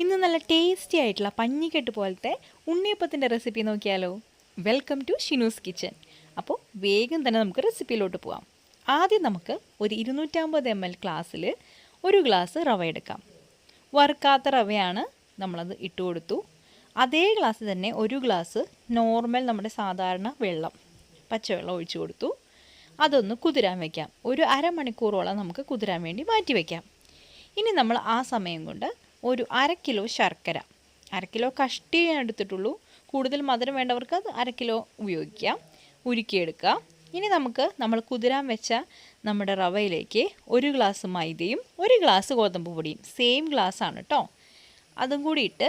ഇന്ന് നല്ല ടേസ്റ്റി ആയിട്ടുള്ള പഞ്ഞിക്കെട്ട് പോലത്തെ ഉണ്ണിയപ്പത്തിന്റെ റെസിപ്പി നോക്കിയാലോ? വെൽക്കം ടു ഷിനൂസ് കിച്ചൻ അപ്പോൾ വേഗം തന്നെ നമുക്ക് റെസിപ്പിയിലോട്ട് പോകാം ആദ്യം നമുക്ക് ഒരു ഇരുന്നൂറ്റമ്പത് എം എൽ ഗ്ലാസ്സിൽ ഒരു ഗ്ലാസ് റവ എടുക്കാം. വറുക്കാത്ത റവയാണ് നമ്മളത് ഇട്ട് കൊടുത്തു. അതേ ഗ്ലാസ് തന്നെ ഒരു ഗ്ലാസ് നോർമൽ നമ്മുടെ സാധാരണ വെള്ളം പച്ചവെള്ളം ഒഴിച്ചു കൊടുത്തു. അതൊന്ന് കുതിരാൻ വയ്ക്കാം ഒരു അരമണിക്കൂറോളം നമുക്ക് കുതിരാൻ വേണ്ടി മാറ്റി വയ്ക്കാം ഇനി നമ്മൾ ആ സമയം കൊണ്ട് ഒരു അര കിലോ ശർക്കര. അര കിലോ കഷ്ടി ഞാൻ എടുത്തിട്ടുള്ളൂ. കൂടുതൽ മധുരം വേണ്ടവർക്ക് അത് അര കിലോ ഉപയോഗിക്കാം. ഉരുക്കിയെടുക്കുക. ഇനി നമുക്ക് നമ്മൾ കുതിരാൻ വെച്ച നമ്മുടെ റവയിലേക്ക് ഒരു ഗ്ലാസ് മൈദയും ഒരു ഗ്ലാസ് ഗോതമ്പ് പൊടിയും സെയിം ഗ്ലാസ് ആണ് കേട്ടോ അതും കൂടി ഇട്ട്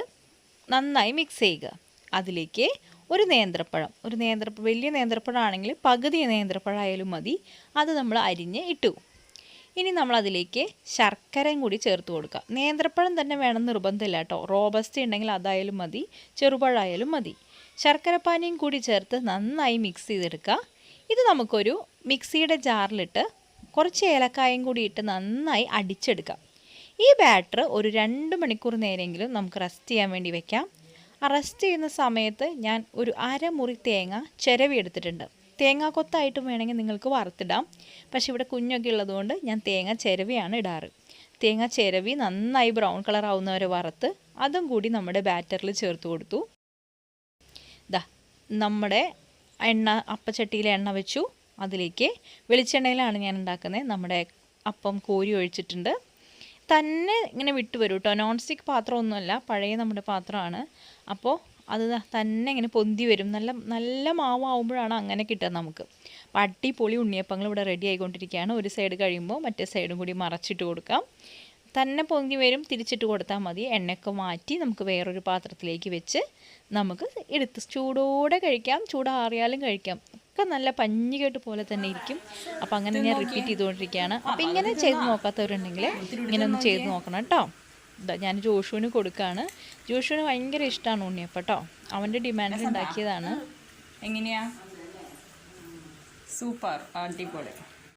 നന്നായി മിക്സ് ചെയ്യുക. അതിലേക്ക് ഒരു നേന്ത്രപ്പഴം. ഒരു നേന്ത്രപ്പഴം വലിയ നേന്ത്രപ്പഴം ആണെങ്കിൽ പകുതി നേന്ത്രപ്പഴം ആയാലും മതി. അത് നമ്മൾ അരിഞ്ഞ് ഇട്ടു. ഇനി നമ്മൾ അതിലേക്ക് ശർക്കരയും കൂടി ചേർത്ത് കൊടുക്കുക നേന്ത്രപ്പഴം തന്നെ വേണം നിർബന്ധമില്ല കേട്ടോ. റോബസ്റ്റ് ഉണ്ടെങ്കിൽ അതായാലും മതി. ചെറുപഴമായാലും മതി. ശർക്കരപ്പാനിയും കൂടി ചേർത്ത് നന്നായി മിക്സ് ചെയ്തെടുക്കുക. ഇത് നമുക്കൊരു മിക്സിയുടെ ജാറിലിട്ട് കുറച്ച് ഏലക്കായും കൂടി ഇട്ട് നന്നായി അടിച്ചെടുക്കാം ഈ ബാറ്റർ ഒരു രണ്ട് മണിക്കൂർ നേരെങ്കിലും നമുക്ക് റെസ്റ്റ് ചെയ്യാൻ വേണ്ടി വെക്കാം. റെസ്റ്റ് ചെയ്യുന്ന സമയത്ത് ഞാൻ ഒരു അരമുറി തേങ്ങ ചിരവി എടുത്തിട്ടുണ്ട് തേങ്ങ കൊത്തായിട്ടും വേണമെങ്കിൽ നിങ്ങൾക്ക് വറുത്തിടാം. പക്ഷേ ഇവിടെ കുഞ്ഞൊക്കെ ഉള്ളതുകൊണ്ട് ഞാൻ തേങ്ങ ചിരവിയാണ് ഇടാറ്. തേങ്ങ ചിരവി നന്നായി ബ്രൗൺ കളർ ആവുന്നവരെ വറുത്ത് അതും കൂടി നമ്മുടെ ബാറ്ററിൽ ചേർത്ത് കൊടുത്തു. ദാ നമ്മുടെ എണ്ണ അപ്പച്ചട്ടിയിൽ എണ്ണ വെച്ചു. അതിലേക്ക് വെളിച്ചെണ്ണയിലാണ് ഞാൻ ഉണ്ടാക്കുന്നത്. നമ്മുടെ അപ്പം കോരി ഒഴിച്ചിട്ടുണ്ട്. തന്നെ ഇങ്ങനെ വിട്ടു വരും കേട്ടോ. നോൺ സ്റ്റിക്ക് പാത്രമൊന്നുമല്ല പഴയ നമ്മുടെ പാത്രമാണ്. അപ്പോൾ അത് തന്നെ ഇങ്ങനെ പൊന്തി വരും. നല്ല നല്ല മാവാകുമ്പോഴാണ് അങ്ങനെ കിട്ടുക നമുക്ക്. അപ്പോൾ അടിപൊളി ഉണ്ണിയപ്പങ്ങൾ ഇവിടെ റെഡി ആയിക്കൊണ്ടിരിക്കുകയാണ്. ഒരു സൈഡ് കഴിയുമ്പോൾ മറ്റേ സൈഡും കൂടി മറച്ചിട്ട് കൊടുക്കാം. തന്നെ പൊങ്ങി വരും തിരിച്ചിട്ട് കൊടുത്താൽ മതി. എണ്ണയൊക്കെ മാറ്റി നമുക്ക് വേറൊരു പാത്രത്തിലേക്ക് വെച്ച് നമുക്ക് എടുത്ത് ചൂടോടെ കഴിക്കാം. ചൂടാറിയാലും കഴിക്കാം. ഒക്കെ നല്ല പഞ്ഞികെട്ട് പോലെ തന്നെ ഇരിക്കും. അപ്പോൾ അങ്ങനെ ഞാൻ റിപ്പീറ്റ് ചെയ്തുകൊണ്ടിരിക്കുകയാണ്. അപ്പോൾ ഇങ്ങനെ ചെയ്ത് നോക്കാത്തവരുണ്ടെങ്കിൽ ഇങ്ങനെ ഒന്ന് ചെയ്ത് നോക്കണം കേട്ടോ. ഞാൻ ജോഷുവിന് കൊടുക്കുകയാണ് ജോഷുവിന് ഭയങ്കര ഇഷ്ടമാണ് ഉണ്ണിയപ്പം കേട്ടോ അവന്റെ ഡിമാൻഡിൽ ഉണ്ടാക്കിയതാണ്. എങ്ങനെയാ? സൂപ്പർ. അടിപൊളി.